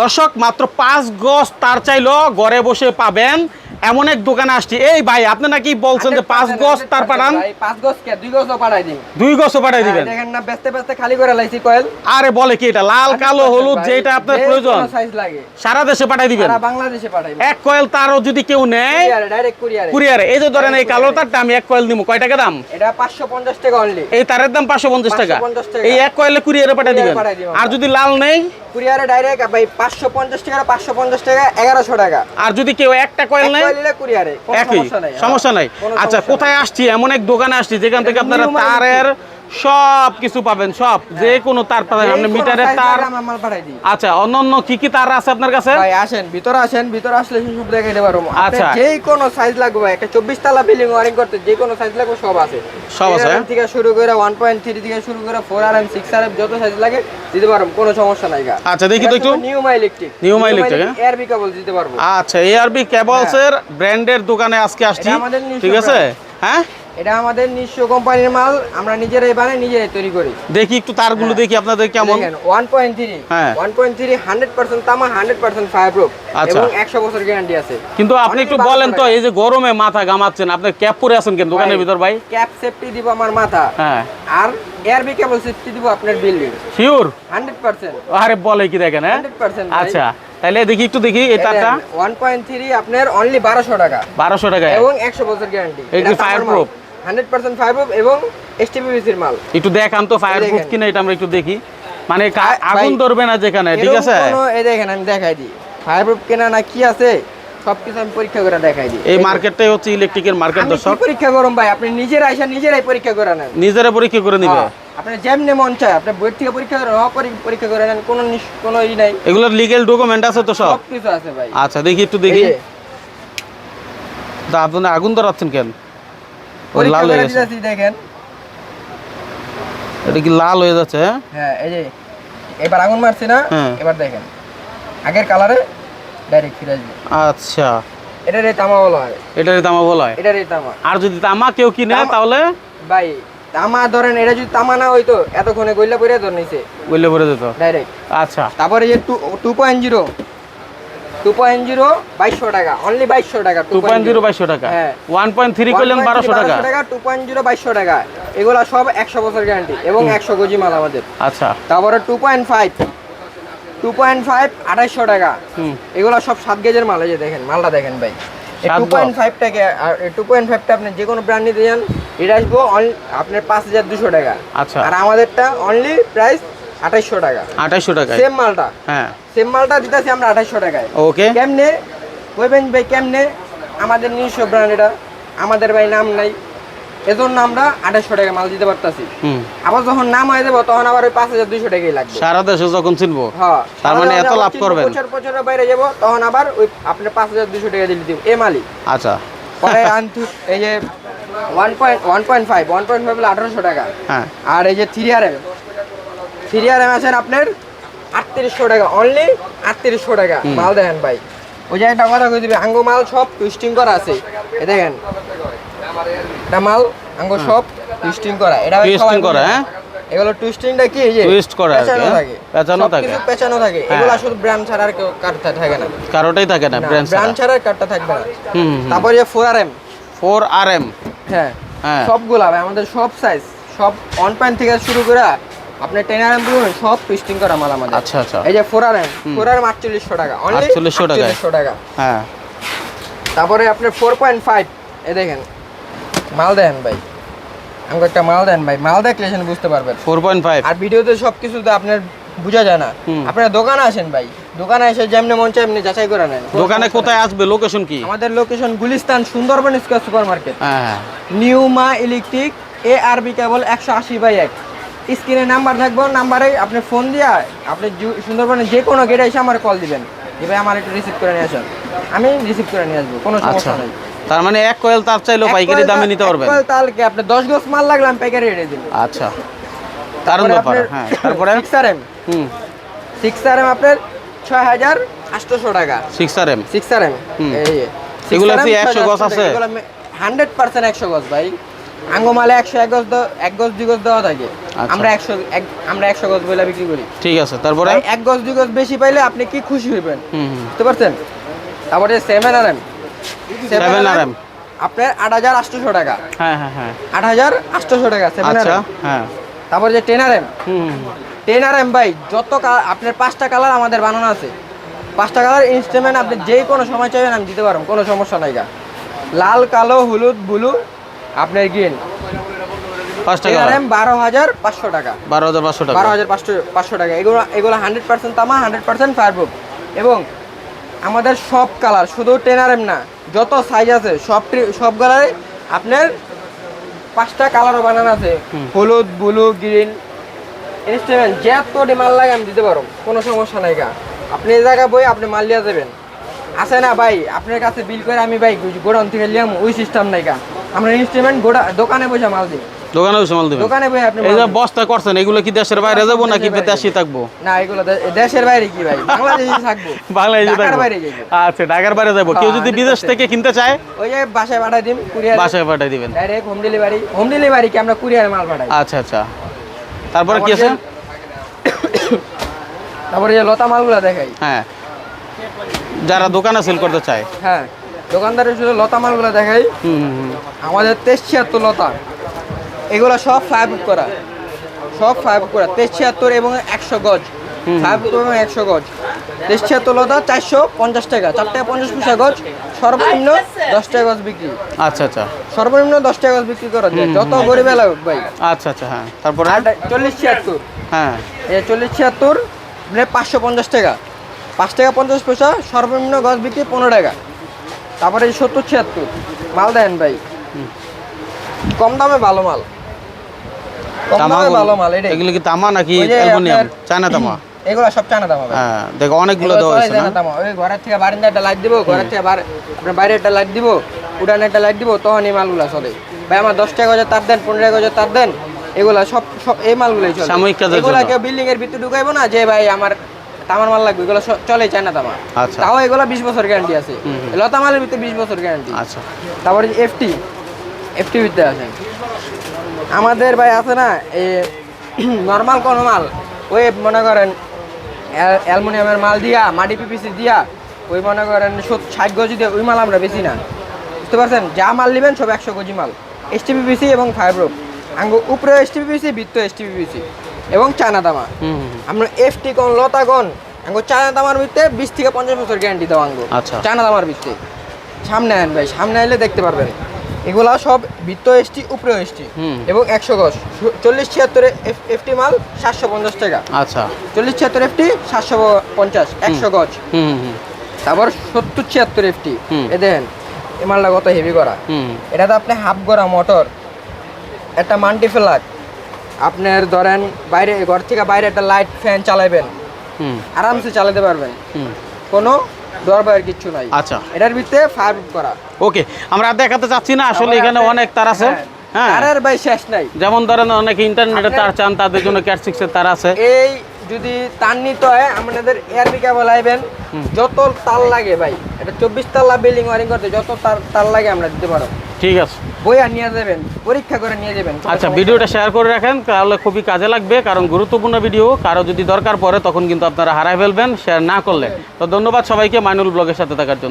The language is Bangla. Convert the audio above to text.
দর্শক মাত্র পাঁচ গজ তার চাইলো ঘরে বসে পাবেন। এমন এক দোকানে আসছি এই ভাই আপনি নাকি বলছেন যে পাঁচ গজ তার পাঠান? পাঁচ গজ কে? দুই গজও পাঠাই দিই দুই গজও পাঠাই দিবেন। দেখেন না ব্যস্তে ব্যস্তে খালি করে লাইছি কয়েল। আরে বলে কি এটা লাল কালো হলুদ যেটা আপনার প্রয়োজন। সাইজ লাগে। সারা দেশে পাঠাই দিবেন। সারা বাংলাদেশে পাঠাই এক কয়েল তারও যদি কেউ নেয় ডাইরেক্ট কুরিয়ারে। কুরিয়ারে। এই যে ধরেন এই কালো তারটা আমি এক কয়েল দিব কয় টাকা দাম? এটা 550 টাকা অনলি এই তারের দাম পাঁচশো পঞ্চাশ টাকা। 550 টাকা। এই এক কয়েলে কুরিয়ারে দিবেন। পাঠাই দিব। আর যদি লাল নেই? কুরিয়ারে ডাইরেক্ট ভাই 550 টাকা 550 টাকা 1100 টাকা। আর যদি কেউ একটা কয়েল নেয়? একই সমস্যা নাই। কোনো আচ্ছা কোথায় আসছি? এমন এক দোকানে আসছি যেখান থেকে আপনারা তারের সব কিছু পাবেন সব। যে কোনো তার পাবেন। আপনি মিটারের তার আচ্ছা অন্য অন্য কি কি তার আছে আপনার কাছে? ভাই আসেন ভিতরে আসেন ভিতরে আসলে সব দেখাইতে পারব। আচ্ছা। যে কোনো সাইজ লাগবে ভাই, একটা 24 তালা বিল্ডিং ওয়ারিং করতে যে কোনো সাইজ লাগবে সব আছে। সব আছে, 8 হ্যাঁ? থেকে শুরু করে 1.3 থেকে শুরু করে 4 আর 6 আর যত সাইজ লাগে দিতে পারব কোনো সমস্যা নাই গা। আচ্ছা, দেখি তো একটু। নিউ মাই ইলেকট্রিক Newma Electric, হ্যাঁ? এয়ার বিকাবল দিতে পারব। আচ্ছা এআরবি কেবলস এর ব্র্যান্ডের দোকানে আজকে আসছি ঠিক আছে? হ্যাঁ? এটা আমাদের নিজস্ব কোম্পানির মাল আমরা নিজেরাই বানাই নিজেরাই তৈরি করি। দেখি একটু তারগুলো দেখি আপনাদের কেমন। দেখেন 1.3 হ্যাঁ। 1.3 100% তামা 100% ফায়ারপ্রুফ আচ্ছা। এবং 100 বছর গ্যারান্টি আছে। কিন্তু আপনি একটু বলেন তো এই যে গরমে মাথা গামাচ্ছেন আপনি ক্যাপ পরে আছেন কেন দোকানের ভিতর ভাই। ক্যাপ সেফটি দিব আমার মাথা। হ্যাঁ। আর এয়ার বিকেবল সেফটি দিব আপনার বিল্ডিং শিওর 100% আরে বলে কি দেখেন হ্যাঁ? 100% আচ্ছা তাহলে দেখি একটু দেখি তারটা। 1.3 আপনার অনলি 1200 টাকা। বারোশো টাকায়। এবং 100 বছর গ্যারান্টি এই কি fireproof? 100% ফায়ারপ্রুফ এবং এসটিপিভিসির মাল। একটু দেখান তো ফায়ার প্রুফ দেখেন। কিনা এটা আমরা একটু দেখি। মানে আগুন ধরবে না যেখানে ঠিক আছে? এই দেখেন আমি দেখাই দিই। ফায়ারপ্রুফ কেনা না কি আছে? সবকিছু আমি পরীক্ষা করে দেখাই দিই। এই মার্কেটটাই হচ্ছে ইলেকট্রিকের মার্কেট দর্শক। পরীক্ষা করুন ভাই? আপনি নিজের আইসা নিজেরাই পরীক্ষা করে নেন। নিজেরা পরীক্ষা করে নিবে। হ্যাঁ, আপনি যেমনি মন চায় আপনি বই থেকে পরীক্ষা করেন হ পরীক্ষা করে নেন কোনো কোনো ই নাই। এগুলোর ডকুমেন্ট আছে তো সব? আছে ভাই। আচ্ছা দেখি একটু দেখি। যে, তা আপনি আগুন ধরাচ্ছেন কেন? লাল হয়ে গেছে। দেখেন। এটা কি লাল হয়ে যাচ্ছে হ্যাঁ? হ্যাঁ এই যে এবার আগুন মারছি না হ্যাঁ। এবার দেখেন। আগের কালারে ডাইরেক্ট ফিরে আসবে। আচ্ছা। এটার তামা বলা হয়। এটারই তামা বলা হয়? এটার তামা। আর যদি তামা কেউ কিনে তাহলে? ভাই তামা ধরেন এটা যদি তামা না হইতো এতক্ষণে গইলা পরে ধর নিছে বললে পরে যেত ডাইরেক্ট আচ্ছা। তারপরে যে two two point zero two point zero বাইশশো টাকা অনলি বাইশশো টাকা টু পয়েন্ট জিরো বাইশশো টাকা। হ্যাঁ। ওয়ান পয়েন্ট থ্রি করলেন বারোশো টাকা। টাকা টু পয়েন্ট জিরো বাইশশো টাকা। এগুলো সব একশো বছর গ্যারান্টি এবং একশো কেজি মাল আমাদের। আচ্ছা। তারপরে two point five two point five আঠাইশশো টাকা। হুম। এগুলো সব সাত গেজের মাল এই যে দেখেন মালটা দেখেন ভাই। টু পয়েন্ট ফাইভটাকে টু পয়েন্ট ফাইভটা আপনি যে কোনো ব্র্যান্ড নিতে যান এটা আসব আপনার পাঁচ হাজার দুশো টাকা। আচ্ছা। আর আমাদেরটা অনলি প্রাইস আঠাইশশো টাকা। সেম মালটা। হ্যাঁ। সেম মালটা দিতেছি আমরা আঠাইশশো টাকায়। ওকে। কেমনে? কইবেন ভাই কেমনে? আমাদের নিজস্ব ব্র্যান্ড এটা। আমাদের ভাই নাম নাই। এজন্য আমরা আঠাইশশো টাকা মাল দিতে পারতাছি। আবার যখন নাম হয়ে যাব তখন আবার ওই পাঁচ হাজার দুইশো টাকাই লাগবে। সারা দেশে যখন চিনবো হ্যাঁ। তার মানে এত লাভ করবেন? বছর বছরের বাইরে যাব তখন আবার ওই আপনার পাঁচ হাজার দুইশো টাকা দিলে দিব এ মালি আচ্ছা। পরে আনতু এই যে one point one point five one point five হলে আঠারোশো টাকা। হ্যাঁ। আর এই যে three R M three R আছেন আপনার আটত্রিশশো টাকা অনলি আটত্রিশশো টাকা। মাল দেখেন ভাই। ওই যে একটা কথা কই দিবি আঙ্গো মাল সব টুইস্টিং করা আছে। এ দেখেন এটা মাল আঙ্গো সব টুইস্টিং করা। এটা সবাই করা, হ্যাঁ? এগুলো টুইস্টিংটা কি এই যে Twist করা আর কি, পেঁচানো হ্যাঁ? থাকে। পেঁচানো সব থাকে। কিছু পেঁচানো থাকে। হ্যাঁ। এগুলো শুধু ব্র্যান্ড ছাড়া আর কেউ কাটতে থাকে না। কারোটাই থাকে না ব্র্যান্ড ব্র্যান্ড ছাড়া। কাটটা থাকবে না। হুম তারপরে যে four R M four R M হ্যাঁ। হ্যাঁ। সবগুলা ভাই আমাদের সব সাইজ সব অন পয়েন্ট থেকে শুরু করে আপনার টেন আর এম বলুন সব টুইস্টিং করা মাল আমাদের। আচ্ছা আচ্ছা। এই যে ফোর আর ফোর আর আটচল্লিশশো টাকা। অনলি 4800 টাকায়। আটচল্লিশশো টাকা। হ্যাঁ। তারপরে আপনার ফোর পয়েন্ট ফাইভ এ দেখেন। মাল দেন ভাই। আমাকে একটা মাল দেন ভাই। মাল দেখলে বুঝতে পারবেন। ফোর পয়েন্ট ফাইভ আর ভিডিওতে সব কিছু তো আপনার বোঝা যায় না। আপনার দোকানে আসেন ভাই। দোকানে এসে যেমনি মন চায় এমনি যাচাই করে নেন। দোকানে কোথায় আসবে? লোকেশন কি? আমাদের location Gulistan Sundarban square super market হ্যাঁ। Newma Electric A R B cable একশো আশি বাই এক। স্ক্রিনে নাম্বার থাকব নাম্বারে আপনি ফোন দিয়া আপনি সুন্দরবনে যে কোনো গেটে এসে আমার কল দিবেন। যে ভাই আমার একটু রিসিভ করে নিয়ে আসেন। আমি রিসিভ করে নিয়ে আসব কোনো আচ্ছা। সমস্যা নেই। তার মানে এক কয়েল তার চাইলেও পাইকারি দামে নিতে পারবেন? কয়েল তাহলে কি আপনি দশ গজ মাল লাগলে আমি পাইকারি রেটে দিব। আচ্ছা। দারুণ ব্যাপার হ্যাঁ। তারপরে? সিক্স আর এম হুম। সিক্স আর এম আপনার ছয় হাজার আটশোশো টাকা। Six R M six R M. এই এগুলো কি 100 গজ আছে? হান্ড্রেড পার্সেন্ট একশো গজ ভাই। আঙ্গো মালে একশো এক গজ এক গজ দুই গজ দেওয়া থাকে। আচ্ছা। আমরা একশো এক আমরা একশো গজ বলে বিক্রি করি। ঠিক আছে তারপরে? এক গজ দুই গজ বেশি পাইলে আপনি কি খুশি হইবেন? বুঝতে পারছেন? তারপরে সেভেন আর এম 7RM আপনার আট হাজার আটশোশো টাকা। হ্যাঁ হ্যাঁ হ্যাঁ। আট হাজার আটশোশো টাকা সেভেন আর আচ্ছা এম হ্যাঁ। তারপরে যে ten R M. Ten R M ভাই যত আপনার পাঁচটা কালার আমাদের বানানো আছে। পাঁচটা কালার ইনস্ট্রুমেন্ট আপনি যে কোনো সময় চাইবেন আমি দিতে পারব কোনো সমস্যা নাই লাল কালো হলুদ ব্লু আপনার গ্রিন পাঁচ টেন টাকা আর এম বারো হাজার পাঁচশো টাকা। বারো হাজার পাঁচশো টাকা। বারো হাজার পাঁচশো পাঁচশো টাকা। এগুলো এগুলো হান্ড্রেড পার্সেন্ট তামা হান্ড্রেড পার্সেন্ট ফায়ারপ্রুফ এবং আমাদের সব কালার শুধু টেন আর এম না যত সাইজ আছে সব সব কালারে আপনার পাঁচটা কালারও বানানো আছে। হলুদ ব্লু গ্রিন ইনস্ট্রুমেন্ট যত মাল লাগে আমি দিতে পারো কোনো সমস্যা নাই গা। আপনি এই জায়গায় বই আপনি মাল লিয়া দেবেন আছে না ভাই আপনার কাছে বিল করে আমি ভাই গোডাউন থেকে লিয়াম ওই সিস্টেম নাই গা। আমরা ইনস্ট্রুমেন্ট গোডা দোকানে বসে মাল দিই। দোকানে বসে মাল দেবেন? দোকানে বই আপনি এই যে বস্তা করছেন এগুলো কি দেশের বাইরে যাব নাকি দেশের বাইরে। দেশে থাকব? না এগুলো দেশের বাইরে কি ভাই? বাংলাদেশে থাকব। বাংলাদেশে ঢাকার থাকব। আচ্ছা ঢাকার বাইরে যাব। কেউ যদি হ্যাঁ, বিদেশ থেকে কিনতে চায়? ওই যে বাসায় পাঠাই দিম কুরিয়ার। বাসায় পাঠিয়ে দিবেন। Direct home delivery home delivery কি আমরা কুরিয়ারে মাল পাঠাই। আচ্ছা আচ্ছা। তারপরে কি আছে? তারপরে যে লতা মালগুলো দেখাই। হ্যাঁ। যারা দোকানে সেল করতে চায়। হ্যাঁ। দোকানদারের শুধু লতা মালগুলো দেখাই। আমাদের তেইশ ছিয়াত্তর লতা। এগুলো সব ফাইভ করা। সব ফাইভ করা। তেইশ ছিয়াত্তর এবং একশো গজ। ফাইভ এবং একশো গজ। তেইশ ছিয়াত্তর লতা চারশো পঞ্চাশ টাকা। চার টাকা পঞ্চাশ পয়সা গজ। সর্বনিম্ন দশ টাকা গজ বিক্রি। আচ্ছা আচ্ছা। সর্বনিম্ন দশ টাকা গজ বিক্রি করা। যায় যত গরিব লাগুক ভাই। আচ্ছা আচ্ছা হ্যাঁ। তারপরে? চল্লিশ ছিয়াত্তর। হ্যাঁ। এই চল্লিশ ছিয়াত্তর মানে পাঁচশো পঞ্চাশ টাকা। পাঁচ টাকা পঞ্চাশ পয়সা সর্বনিম্ন গজ বিক্রি পনেরো টাকা। তারপরে এই সত্তর ছিয়াত্তর। মাল দেন ভাই। কম দামে ভালো মাল। কম দামে ভালো মাল এটাই। এগুলো কি তামা নাকি অ্যালুমিনিয়াম? চায়না তামা? এগুলো সব চানা দাম হবে হ্যাঁ দেখো অনেকগুলো দেওয়া হয়েছে না না? দাম ওই ঘরের থেকে বারান্দা একটা লাইট দিব ঘরের থেকে আপনার বাইরে একটা লাইট দিব উঠানে একটা লাইট দিব তখন এই মালগুলো চলে। ভাই আমার দশ টাকা গজে তার দেন পনেরো টাকা তার দেন এগুলা সব সব এই মালগুলোই চলে। সাময়িক কাজের এগুলা কেউ বিল্ডিং এর ভিতরে ঢুকাইবো না যে ভাই আমার তামার মাল লাগবে এগুলো চলে চায় না তামা আচ্ছা। তাও এগুলো বিশ বছর গ্যারান্টি আছে। লতা মালের ভিতরে বিশ বছর গ্যারান্টি আচ্ছা। তারপরে এফটি এফটি ভিতরে আছে। আমাদের ভাই আছে না এই নর্মাল কোনো মাল ওই মনে করেন অ্যাল- অ্যালুমিনিয়ামের মাল দিয়া মাটি পিপিসি দিয়া ওই মনে করেন সত- ষাট গজি দিয়ে ওই মাল আমরা বেশি না। বুঝতে পারছেন? যা মাল নেবেন সব একশো গজি মাল। এসটিপিপিসি এবং ফাইব্রোপ আঙ্গ উপরে এস এসটিপিপিসি ভিত্ত এসটিপিপিসি এবং চায়না দামা। আমরা এফটি কোন লতা কোন আঙ্গো চায়না দামার ভিত্তে বিশ থেকে পঞ্চাশ বছর গ্যারান্টি দেওয়া আঙ্গো আচ্ছা। চায়না দামার ভিত্তে। সামনে আন ভাই সামনে এলে দেখতে পারবেন। এগুলা সব বৃত্ত এসটি উপরে এসটি। এবং একশো গজ। চল্লিশ ছিয়াত্তরে এফটি মাল সাতশো পঞ্চাশ টাকা। আচ্ছা। চল্লিশ ছিয়াত্তর এফটি সাতশো পঞ্চাশ একশো গজ। হুম হুম, হুম। তারপর সত্তর ছিয়াত্তর এফটি। এ দেখেন এ মালটা কত হেভি করা। এটাতে আপনি হাফ গড়া মোটর একটা মাল্টি ফ্ল্যাগ আপনার ধরেন বাইরে ঘর থেকে বাইরে একটা লাইট ফ্যান চালাবেন হুম। আরামসে চালাতে পারবেন। হুম। কোনো দর বাইরের কিচ্ছু নাই। আচ্ছা। এটার ভিতরে ফায়ার করা। ওকে আমরা দেখাতে চাচ্ছি না আসলে এখানে অনেক তার আছে। হ্যাঁ তারের ভাই শেষ নাই। যেমন ধরেন অনেকে ইন্টারনেটে তার চান তাদের জন্য ক্যাট সিক্সের তার আছে। এই যদি তার নিতে হয় আপনাদের এয়ার কেবল আইবেন। যত তার লাগে ভাই এটা চব্বিশ তাল্লা বিল্ডিং ওয়ারিং করতে যত তার তার লাগে আমরা দিতে পারো ঠিক আছে। বইয়া নিয়ে যাবেন পরীক্ষা করে নিয়ে যাবেন। আচ্ছা ভিডিওটা শেয়ার করে রাখেন তাহলে খুবই কাজে লাগবে কারণ গুরুত্বপূর্ণ ভিডিও কারও যদি দরকার পড়ে তখন কিন্তু আপনারা হারাই ফেলবেন শেয়ার না করলে। তো ধন্যবাদ সবাইকে মাইনুল ব্লগের সাথে থাকার জন্য।